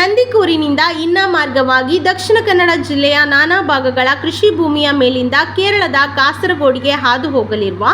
ನಂದಿಕೂರಿನಿಂದ ಇನ್ನ ಮಾರ್ಗವಾಗಿ ದಕ್ಷಿಣ ಕನ್ನಡ ಜಿಲ್ಲೆಯ ನಾನಾ ಭಾಗಗಳ ಕೃಷಿ ಭೂಮಿಯ ಮೇಲಿಂದ ಕೇರಳದ ಕಾಸರಗೋಡಿಗೆ ಹಾದು ಹೋಗಲಿರುವ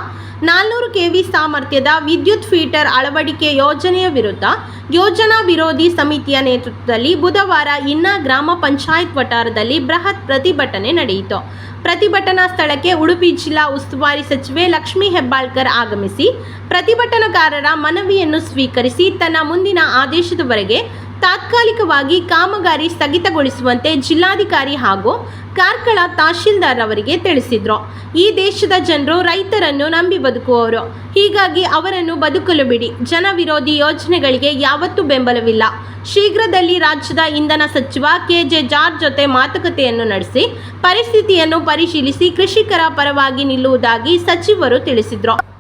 ನಾಲ್ನೂರು ಕೆವಿ ಸಾಮರ್ಥ್ಯದ ವಿದ್ಯುತ್ ಫೀಟರ್ ಅಳವಡಿಕೆ ಯೋಜನೆಯ ವಿರುದ್ಧ ಯೋಜನಾ ವಿರೋಧಿ ಸಮಿತಿಯ ನೇತೃತ್ವದಲ್ಲಿ ಬುಧವಾರ ಇನ್ನ ಗ್ರಾಮ ಪಂಚಾಯತ್ ವಠಾರದಲ್ಲಿ ಬೃಹತ್ ಪ್ರತಿಭಟನೆ ನಡೆಯಿತು. ಪ್ರತಿಭಟನಾ ಸ್ಥಳಕ್ಕೆ ಉಡುಪಿ ಜಿಲ್ಲಾ ಉಸ್ತುವಾರಿ ಸಚಿವೆ ಲಕ್ಷ್ಮೀ ಹೆಬ್ಬಾಳ್ಕರ್ ಆಗಮಿಸಿ ಪ್ರತಿಭಟನಾಕಾರರ ಮನವಿಯನ್ನು ಸ್ವೀಕರಿಸಿ ತನ್ನ ಮುಂದಿನ ಆದೇಶದವರೆಗೆ ತಾತ್ಕಾಲಿಕವಾಗಿ ಕಾಮಗಾರಿ ಸ್ಥಗಿತಗೊಳಿಸುವಂತೆ ಜಿಲ್ಲಾಧಿಕಾರಿ ಹಾಗೂ ಕಾರ್ಕಳ ತಹಶೀಲ್ದಾರ್ ಅವರಿಗೆ ತಿಳಿಸಿದ್ರು. ಈ ದೇಶದ ಜನರು ರೈತರನ್ನು ನಂಬಿ ಬದುಕುವವರು. ಹೀಗಾಗಿ ಅವರನ್ನು ಬದುಕಲು ಬಿಡಿ. ಜನ ವಿರೋಧಿ ಯೋಜನೆಗಳಿಗೆ ಯಾವತ್ತೂ ಬೆಂಬಲವಿಲ್ಲ. ಶೀಘ್ರದಲ್ಲಿ ರಾಜ್ಯದ ಇಂಧನ ಸಚಿವ ಕೆಜೆ ಜಾರ್ಜ್ ಜೊತೆ ಮಾತುಕತೆಯನ್ನು ನಡೆಸಿ, ಪರಿಸ್ಥಿತಿಯನ್ನು ಪರಿಶೀಲಿಸಿ ಕೃಷಿಕರ ಪರವಾಗಿ ನಿಲ್ಲುವುದಾಗಿ ಸಚಿವರು ತಿಳಿಸಿದ್ರು.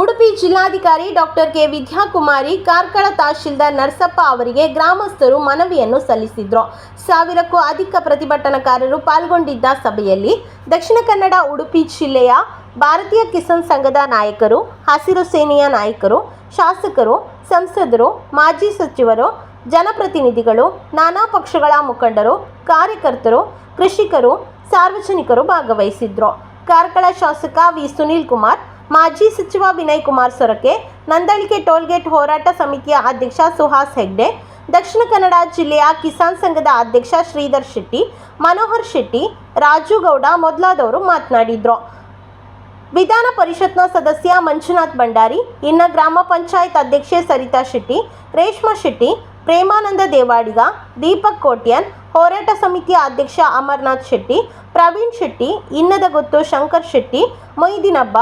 ಉಡುಪಿ ಜಿಲ್ಲಾಧಿಕಾರಿ ಡಾಕ್ಟರ್ ಕೆ ವಿದ್ಯಾಕುಮಾರಿ, ಕಾರ್ಕಳ ತಹಶೀಲ್ದಾರ್ ನರಸಪ್ಪ ಅವರಿಗೆ ಗ್ರಾಮಸ್ಥರು ಮನವಿಯನ್ನು ಸಲ್ಲಿಸಿದ್ರು. ಸಾವಿರಕ್ಕೂ ಅಧಿಕ ಪ್ರತಿಭಟನಾಕಾರರು ಪಾಲ್ಗೊಂಡಿದ್ದ ಸಭೆಯಲ್ಲಿ ದಕ್ಷಿಣ ಕನ್ನಡ ಉಡುಪಿ ಜಿಲ್ಲೆಯ ಭಾರತೀಯ ಕಿಸಾನ್ ಸಂಘದ ನಾಯಕರು, ಹಸಿರು ಸೇನೆಯ ನಾಯಕರು, ಶಾಸಕರು, ಸಂಸದರು, ಮಾಜಿ ಸಚಿವರು, ಜನಪ್ರತಿನಿಧಿಗಳು, ನಾನಾ ಪಕ್ಷಗಳ ಮುಖಂಡರು, ಕಾರ್ಯಕರ್ತರು, ಕೃಷಿಕರು, ಸಾರ್ವಜನಿಕರು ಭಾಗವಹಿಸಿದ್ರು. ಕಾರ್ಕಳ ಶಾಸಕ ವಿ. ಸುನೀಲ್ ಕುಮಾರ್ ಮಾಜಿ ಸಚಿವ ವಿನಯ್ ಕುಮಾರ್ ಸೊರಕೆ, ನಂದಳಿಕೆ ಟೋಲ್ಗೇಟ್ ಹೋರಾಟ ಸಮಿತಿಯ ಅಧ್ಯಕ್ಷ ಸುಹಾಸ್ ಹೆಗ್ಡೆ, ದಕ್ಷಿಣ ಕನ್ನಡ ಜಿಲ್ಲೆಯ ಕಿಸಾನ್ ಸಂಘದ ಅಧ್ಯಕ್ಷ ಶ್ರೀಧರ್ ಶೆಟ್ಟಿ, ಮನೋಹರ್ ಶೆಟ್ಟಿ, ರಾಜು ಗೌಡ ಮೊದಲಾದವರು ಮಾತನಾಡಿದರು. ವಿಧಾನ ಪರಿಷತ್ನ ಸದಸ್ಯ ಮಂಜುನಾಥ್ ಭಂಡಾರಿ, ಇನ್ನ ಗ್ರಾಮ ಪಂಚಾಯತ್ ಅಧ್ಯಕ್ಷೆ ಸರಿತಾ ಶೆಟ್ಟಿ, ರೇಷ್ಮಾ ಶೆಟ್ಟಿ, ಪ್ರೇಮಾನಂದ ದೇವಾಡಿಗ, ದೀಪಕ್ ಕೋಟ್ಯನ್, ಹೋರಾಟ ಸಮಿತಿಯ ಅಧ್ಯಕ್ಷ ಅಮರ್ನಾಥ್ ಶೆಟ್ಟಿ, ಪ್ರವೀಣ್ ಶೆಟ್ಟಿ, ಇನ್ನದ ಗೊತ್ತು ಶಂಕರ್ ಶೆಟ್ಟಿ ಮೊಯ್ದಿನ್ ಹಬ್ಬ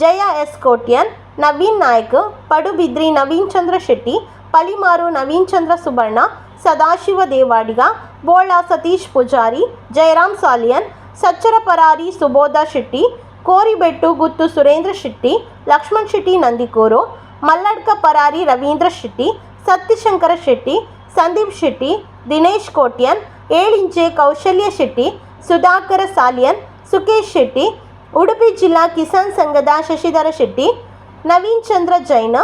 ಜಯ ಎಸ್ ಕೋಟ್ಯನ್, ನವೀನ್ ನಾಯ್ಕ್ ಪಡುಬಿದ್ರಿ ನವೀನ್ ಚಂದ್ರ ಶೆಟ್ಟಿ, ಪಲಿಮಾರು ನವೀನ್ ಚಂದ್ರ ಸುಬರ್ಣ, ಸದಾಶಿವ ದೇವಾಡಿಗ, ಬೋಳ ಸತೀಶ್ ಪೂಜಾರಿ ಜಯರಾಮ್ ಸಾಲಿಯನ್, ಸಚ್ಚರ ಪರಾರಿ ಸುಬೋಧ ಶೆಟ್ಟಿ, ಕೋರಿಬೆಟ್ಟು ಗುತ್ತು ಸುರೇಂದ್ರ ಶೆಟ್ಟಿ, ಲಕ್ಷ್ಮಣ್ ಶೆಟ್ಟಿ ನಂದಿಕೂರು, ಮಲ್ಲಡ್ಕ ಪರಾರಿ ರವೀಂದ್ರ ಶೆಟ್ಟಿ, ಸತ್ಯಶಂಕರ ಶೆಟ್ಟಿ, ಸಂದೀಪ್ ಶೆಟ್ಟಿ, ದಿನೇಶ್ ಕೋಟ್ಯನ್, ಏಳಿಂಚೆ ಕೌಶಲ್ಯ ಶೆಟ್ಟಿ, ಸುಧಾಕರ ಸಾಲಿಯನ್, ಸುಕೇಶ್ ಶೆಟ್ಟಿ ಉಡುಪಿ ಜಿಲ್ಲಾ ಕಿಸಾನ್ ಸಂಘದ ಶಶಿಧರ ಶೆಟ್ಟಿ, ನವೀನ್ ಚಂದ್ರ ಜೈನ,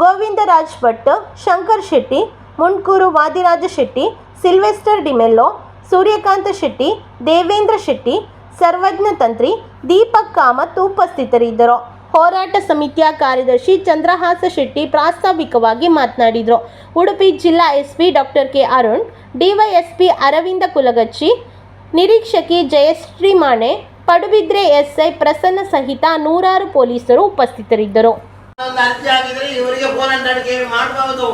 ಗೋವಿಂದರಾಜ್ ಭಟ್, ಶಂಕರ್ ಶೆಟ್ಟಿ ಮುಂಡ್ಕೂರು ವಾದಿರಾಜ ಶೆಟ್ಟಿ, ಸಿಲ್ವೆಸ್ಟರ್ ಡಿಮೆಲ್ಲೋ, ಸೂರ್ಯಕಾಂತ ಶೆಟ್ಟಿ, ದೇವೇಂದ್ರ ಶೆಟ್ಟಿ, ಸರ್ವಜ್ಞ ತಂತ್ರಿ, ದೀಪಕ್ ಕಾಮತ್ ಉಪಸ್ಥಿತರಿದ್ದರು. ಹೋರಾಟ ಸಮಿತಿಯ ಕಾರ್ಯದರ್ಶಿ ಚಂದ್ರಹಾಸ ಶೆಟ್ಟಿ ಪ್ರಾಸ್ತಾವಿಕವಾಗಿ ಮಾತನಾಡಿದರು. ಉಡುಪಿ ಜಿಲ್ಲಾ SP doctor K Arun, DYSP Aravinda Kulagachi, ನಿರೀಕ್ಷಕಿ Jayashree Mane Padubidri SI Prasanna ಸಹಿತ ನೂರಾರು ಪೊಲೀಸರು ಉಪಸ್ಥಿತರಿದ್ದರು. ಒಂದು ಅರ್ಜಿ ಆಗಿದ್ರೆ ಇವರಿಗೆ ಫೋನ್ ಮಾಡಬಹುದು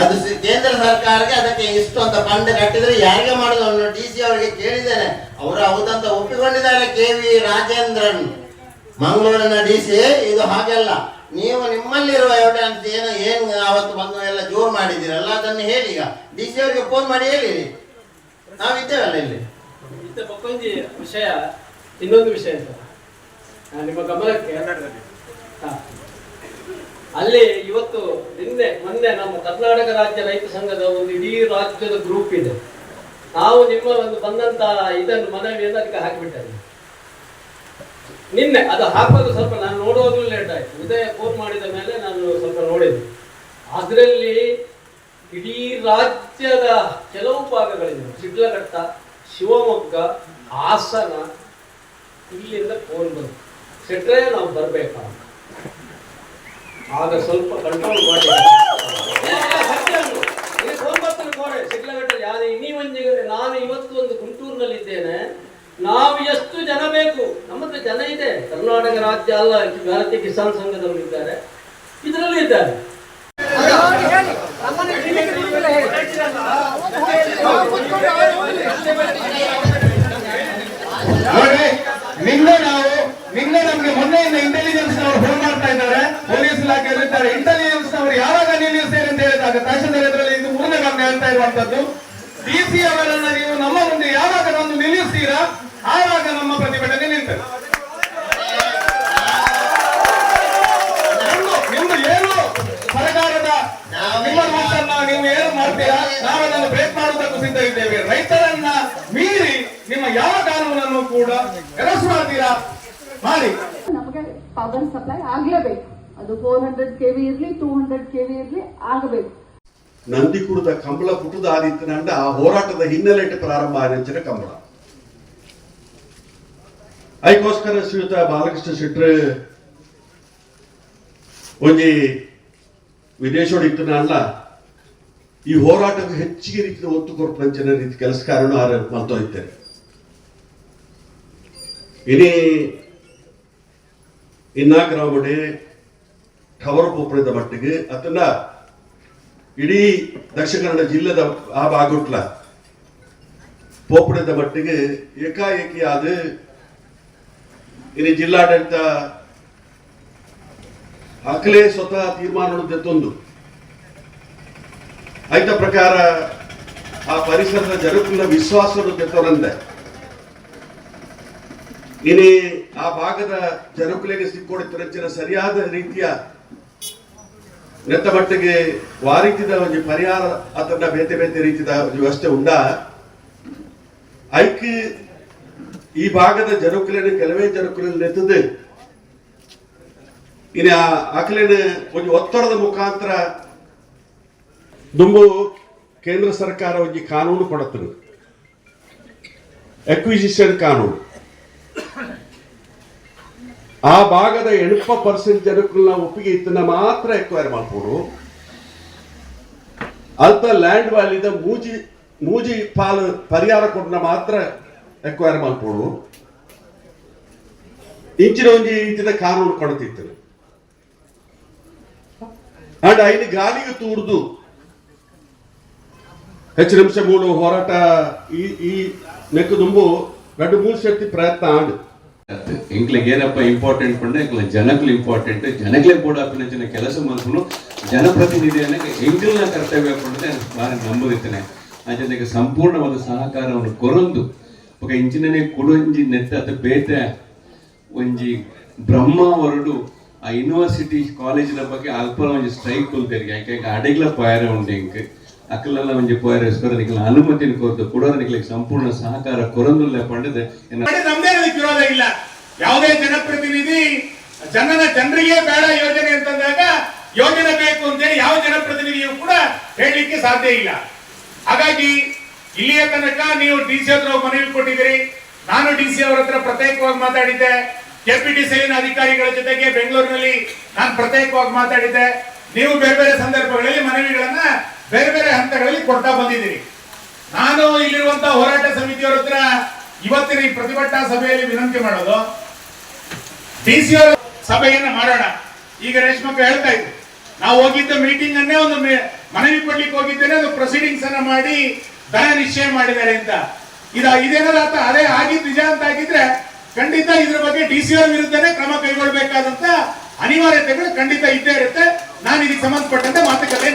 ಅದು ಕೇಂದ್ರ ಸರ್ಕಾರಕ್ಕೆ ಅದಕ್ಕೆ ಇಷ್ಟು ಅಂತ ಫಂಡ್ ಕಟ್ಟಿದ್ರೆ ಯಾರಿಗೆ ಮಾಡುದು ಅವನು ಡಿ ಸಿ ಅವರಿಗೆ ಕೇಳಿದ್ದೇನೆ. ಅವರು ಹೌದಂತ ಒಪ್ಪಿಕೊಂಡಿದ್ದಾರೆ ಕೆ ವಿ ರಾಜೇಂದ್ರನ್. ಮಂಗಳೂರಿನ ಡಿ ಸಿ ಇದು ಹಾಗೆಲ್ಲ. ನೀವು ನಿಮ್ಮಲ್ಲಿರುವ ಎವಿಡೆನ್ಸ್ ಏನು ಏನು ಅವತ್ತು ಬಂದು ಎಲ್ಲ ಜೋರು ಮಾಡಿದ್ದೀರಲ್ಲ ಅದನ್ನು ಹೇಳಿ ಈಗ. ಡಿ ಸಿ ಅವರಿಗೆ ಫೋನ್ ಮಾಡಿ ಹೇಳಿರಿ. ನಾವಿದ್ದೇವಲ್ಲ ಇಲ್ಲಿ? ವಿಷಯ ಇನ್ನೊಂದು ವಿಷಯ ಅಂತ. ನಿಮ್ಮ ಗಮನಕ್ಕೆ? ಹಾಂ. ಅಲ್ಲಿ ಇವತ್ತು ನಿನ್ನೆ ಮೊನ್ನೆ ನಮ್ಮ ಕರ್ನಾಟಕ ರಾಜ್ಯ ರೈತ ಸಂಘದ ಒಂದು ಇಡೀ ರಾಜ್ಯದ ಗ್ರೂಪ್ ಇದೆ. ನಾವು ನಿಮ್ಮ ಒಂದು ಬಂದಂತ ಇದನ್ನು ಮನವಿಯನ್ನು ಅದಕ್ಕೆ ಹಾಕಿಬಿಟ್ಟೆ ನಿನ್ನೆ ಅದು ಹಾಕೋದು ಸ್ವಲ್ಪ ನಾನು ನೋಡೋದು ಲೇಟ್ ಆಯ್ತು. ಉದಯ ಫೋನ್ ಮಾಡಿದ ಮೇಲೆ ನಾನು ಸ್ವಲ್ಪ ನೋಡಿದೆ. ಅದರಲ್ಲಿ ಇಡೀ ರಾಜ್ಯದ ಕೆಲವು ಭಾಗಗಳಿವೆ ಶಿಡ್ಲಘಟ್ಟ ಶಿವಮೊಗ್ಗ ಹಾಸನ ಇಲ್ಲಿಂದ ಫೋನ್ ಬಂತು ಸೆಟ್ರೆ ನಾವು ಬರ್ಬೇಕಾ ಆಗ ಸ್ವಲ್ಪ ಕಂಟ್ರೋಲ್ ಮಾಡಿ. ಯಾರು ನಾನು ಇವತ್ತು ಒಂದು ಗುಂಟೂರಿನಲ್ಲಿದ್ದೇನೆ. ನಾವು ಎಷ್ಟು ಜನ ಬೇಕು? ನಮ್ಮ ಹತ್ರ ಜನ ಇದೆ. ಕರ್ನಾಟಕ ರಾಜ್ಯ ಅಲ್ಲ, ಭಾರತೀಯ ಕಿಸಾನ್ ಸಂಘದವರು ಇದ್ದಾರೆ. ಇದರಲ್ಲಿ ಇದ್ದಾರೆ. ನಿನ್ನೆ ನಾವು, ನಿನ್ನೆ ನಮ್ಗೆ ಮೊನ್ನೆಯಿಂದ ಇಂಟೆಲಿಜೆನ್ಸ್ ನವರು ಫೋನ್ ಮಾಡ್ತಾ ಇದ್ದಾರೆ. ಪೊಲೀಸ್ ಇಲಾಖೆಯಲ್ಲಿ ಇದ್ದಾರೆ. ಇಂಟೆಲಿಜೆನ್ಸ್ ನವರು ಯಾವಾಗ ನೀವು ನಿಲ್ಲಿಸ್ತೀರಿ ಅಂತ ಹೇಳಿದಾಗ ತಹಶೀಲ್ದಾರ್ ಇದರಲ್ಲಿ ಇದು ಮೂರನೇ ಗಮನ ಹೇಳ್ತಾ ಇರುವಂತದ್ದು ಡಿ ಸಿ ಅವರನ್ನ ನೀವು ನಮ್ಮ ಮುಂದೆ ಯಾವಾಗ ತಂದು ನಿಲ್ಲಿಸ್ತೀರಾ ಆವಾಗ ನಮ್ಮ ಪ್ರತಿಭಟನೆ ನಿಲ್ತದೆ ನಿಮ್ದು- ನಿಮ್ದು ಏನು ಸರ್ಕಾರದ ನಿಮ್ಮ ಮಾತನ್ನ ನೀವು ಏನು ಮಾಡ್ತೀರಾ ನಾವು ಅದನ್ನು ಬ್ರೇಕ್ ಮಾಡುವುದಕ್ಕೂ ಸಿದ್ಧ ಇದ್ದೇವೆ ರೈತರನ್ನ ಮೀರಿ ನಿಮ್ಮ ಯಾವ ಕಾನೂನನ್ನು ಕೂಡ ಎರಸು ಮಾಡ್ತೀರಾ ಮಾಡಿ. ನಮಗೆ ಪವರ್ ಸಪ್ಲೈ ಆಗ್ಲೇಬೇಕು. ಅದು ಫೋರ್ ಹಂಡ್ರೆಡ್ ಕೆ ವಿ ಇರಲಿ ಟೂ ಹಂಡ್ರೆಡ್ ಕೆ ವಿ ಇರಲಿ ಆಗಬೇಕು. ನಂದಿಕುಡದ ಕಂಬಳ ಪುಟದ ಆದಿತ್ತನಂಡ ಆ ಹೋರಾಟದ ಹಿನ್ನೆಲೆ ಪ್ರಾರಂಭ ಆದಂಚಿನ ಕಂಬಳ. ಅದಕ್ಕೋಸ್ಕರ ಶ್ರೀಯುತ ಬಾಲಕೃಷ್ಣ ಶೆಟ್ರು ಒಂಜಿ ವಿದೇಶೋಡಿತ್ತು ಅಲ್ಲ ಈ ಹೋರಾಟಕ್ಕೆ ಹೆಚ್ಚಿಗೆ ರೀತಿಯ ಒತ್ತು ಕೊರಪಂಚಿನ ರೀತಿ ಕೆಲಸ ಕಾರಣ ಆರ ಮಲ್ತೋಯ್ತಾರೆ ಇನಿ ಇನ್ನಾಗ್ರಾಮಡೆ ಟವರ್ ಕೊಪ್ಪಳದ ಮಟ್ಟಿಗೆ ಅದನ್ನ ಇಡೀ ದಕ್ಷಿಣ ಕನ್ನಡ ಜಿಲ್ಲೆದ ಆ ಭಾಗುಟ್ಲ ಕೊಪ್ಪಳದ ಮಟ್ಟಿಗೆ ಏಕಾಏಕಿ ಆದ ಇಲ್ಲಿ ಜಿಲ್ಲಾಡಳಿತ ಅಕಲೇ ಸ್ವತಃ ತೀರ್ಮಾನ ತೊಂದು ಆಯ್ತ ಪ್ರಕಾರ ಆ ಪರಿಸರದ ಜನಕ್ಕುಲ್ಲ ವಿಶ್ವಾಸ ತೆತ್ತವರಂದೆ ಇನಿ ಆ ಭಾಗದ ಜನಕುಲೆಗೆ ಸಿಕ್ಕೊಡುತ್ತಿರಂಚಿನ ಸರಿಯಾದ ರೀತಿಯ ನೆತ್ತ ಮಟ್ಟಿಗೆ ವಾರಿತಿದ ಒಂದು ಪರಿಹಾರ ಅದನ್ನ ಬೇತೆ ಬೇತೆ ರೀತಿಯ ವ್ಯವಸ್ಥೆ ಉಂಡ. ಐಕ್ ಈ ಭಾಗದ ಜನಕುಲೆನ ಕೆಲವೇ ಜನಕುಲೆ ನೆತ್ತದೆ ಇನ್ನು ಆ ಆಕಲಿನ ಒಂದು ಒತ್ತಡದ ಮುಖಾಂತರ ದುಂಬು ಕೇಂದ್ರ ಸರ್ಕಾರ ಒಂದು ಕಾನೂನು ಕೊಡುತ್ತದೆ. ಎಕ್ವಿಸಿಷನ್ ಕಾನೂನು. ಆ ಭಾಗದ ಎಣಪ ಪರ್ಸೆಂಟ್ ಜನಕ್ಕನ್ನ ಒಪ್ಪಿಗೆ ಇತ್ತನ್ನ ಮಾತ್ರ ಎಕ್ವೈರ್ ಮಾಡ್ಬೋದು. ಅಂತ ಲ್ಯಾಂಡ್ ವ್ಯಾಲಿದ ಮೂಜಿ ಮೂಜಿ ಪಾಲ ಪರಿಹಾರ ಕೊಡನ ಮಾತ್ರ ಎಕ್ವೈರ್ ಮಾಡ್ಬೋದು. ಇಂಚಿನ ಒಂಜಿ ಇಂಚಿನ ಕಾನೂನು ಕೊಡುತ್ತಿತ್ತು ಅಂಡ್ ಐದು ಗಾಲಿಗೆ ತೂರ್ದು. ಹೆಚ್ಚು ನಿಮಿಷ ಮೂಲ ಹೋರಾಟ ಈ ಈ ನೆಕ್ಕು ದುಂಬು ಎರಡು ಮೂರು ಶಕ್ತಿ ಪ್ರಯತ್ನ ಆಡು ಎಂಕ್ಲಿಗೆ ಏನಪ್ಪ ಇಂಪಾರ್ಟೆಂಟ್ ಪಂಡ್ರೆ ಎಂಕ್ಲ ಜನಗಳು ಇಂಪಾರ್ಟೆಂಟ್ ಬೋರ್ಡ್ ಆಫ್ ಕೆಲಸ ಮಾಡ್ಕೊಂಡು ಜನಪ್ರತಿನಿಧಿ ಅನ್ನಕ್ಕೆ ಎಂಕ್ಲಿನ ಕರ್ತವ್ಯ ಪಂಡ್ರೆ ಬಾರಿ ನಂಬುದಿತ್ತನೆ ಜನಕ್ಕೆ ಸಂಪೂರ್ಣವಾದ ಸಹಕಾರವನ್ನು ಕೊರೊಂದು. ಬೊಕ ಇಂಚಿನನೆ ಕೊಡೊಂಜಿ ನೆತ್ತ ಅದ ಬೇತೆ. ಒಂಜಿ ಬ್ರಹ್ಮ ಹೊರಡು ಆ ಯೂನಿವರ್ಸಿಟಿ ಕಾಲೇಜಿನ ಬಗ್ಗೆ ಅಲ್ಪ ಒಂಜಿ ಸ್ಟ್ರೈಕ್ ಕೊಲ್ತೇರಿ ಯಾಕೆ ಅಡೆಗ್ಲ ಪಾಯರ ಉಂಟು ಇಂಕ್ ಅಕ್ಕಲೆಲ್ಲ ಒಂಜಿ ಪಾಯರ ಸ್ಕೊರ ನಿಕ್ಲ ಅನುಮತಿನ ಕೊರ್ದು ಕೊಡೋರ ಸಂಪೂರ್ಣ ಸಹಕಾರ ಕೊರೊಂದುಲ್ಲ ಪಂಡದೆ ಅದಕ್ಕೆ ವಿರೋಧ ಇಲ್ಲ. ಯಾವುದೇ ಜನಪ್ರತಿನಿಧಿ, ಜನನ ಜನರಿಗೆ ಬೇಡ ಯೋಜನೆ ಅಂತಂದಾಗ ಯೋಜನೆ ಬೇಕು ಅಂತೇಳಿ ಯಾವ ಜನಪ್ರತಿನಿಧಿಯೂ ಕೂಡ ಹೇಳಲಿಕ್ಕೆ ಸಾಧ್ಯ ಇಲ್ಲ. ಹಾಗಾಗಿ ಇಲ್ಲಿಯ ತನಕ ನೀವು ಡಿ ಸಿ ಹತ್ರ ಮನವಿ ಕೊಟ್ಟಿದ್ದೀರಿ. ನಾನು ಡಿ ಸಿ ಅವರ ಹತ್ರ ಪ್ರತ್ಯೇಕವಾಗಿ ಮಾತಾಡಿದ್ದೆ. ಕೆಪಿಟಿಸಿನ ಅಧಿಕಾರಿಗಳ ಜೊತೆಗೆ ಬೆಂಗಳೂರಿನಲ್ಲಿ ನಾನು ಪ್ರತ್ಯೇಕವಾಗಿ ಮಾತಾಡಿದ್ದೆ. ನೀವು ಬೇರೆ ಬೇರೆ ಸಂದರ್ಭಗಳಲ್ಲಿ ಮನವಿಗಳನ್ನ ಬೇರೆ ಬೇರೆ ಹಂತಗಳಲ್ಲಿ ಕೊಡ್ತಾ ಬಂದಿದ್ದೀರಿ. ನಾನು ಇಲ್ಲಿರುವಂತಹ ಹೋರಾಟ ಸಮಿತಿಯವರ ಹತ್ರ ಇವತ್ತಿನ ಈ ಪ್ರತಿಭಟನಾ ಸಭೆಯಲ್ಲಿ ವಿನಂತಿ ಮಾಡೋದು ಡಿ ಸಿ ಮಾಡೋಣ. ಈಗ ರೇಷ್ಮಕ್ಕ ಹೇಳ್ತಾ ಇದ್ರು ನಾವು ಹೋಗಿದ್ದ ಮೀಟಿಂಗ್ ಅನ್ನೇ ಒಂದು ಮನವಿ ಕೊಡ್ಲಿಕ್ಕೆ ಹೋಗಿದ್ದೇನೆ, ಅದು ಪ್ರೊಸೀಡಿಂಗ್ಸ್ ಅನ್ನ ಮಾಡಿ ದರ ನಿಶ್ಚಯ ಮಾಡಿದ್ದಾರೆ ಅಂತ. ಇದ ಇದೇನಾರ ಆತ ಅದೇ ಆಗಿದ್ ನಿಜ ಅಂತ ಆಗಿದ್ರೆ ಖಂಡಿತ ಇದ್ರ ಬಗ್ಗೆ ಡಿ ಸಿ ವಿರುದ್ಧನೇ ಕ್ರಮ ಕೈಗೊಳ್ಬೇಕಾದಂತ ಅನಿವಾರ್ಯತೆಗಳು ಖಂಡಿತ ಇದ್ದೇ ಇರುತ್ತೆ. ನಾನು ಇದಕ್ಕೆ ಸಂಬಂಧಪಟ್ಟಂತೆ ಮಾತುಕತೆ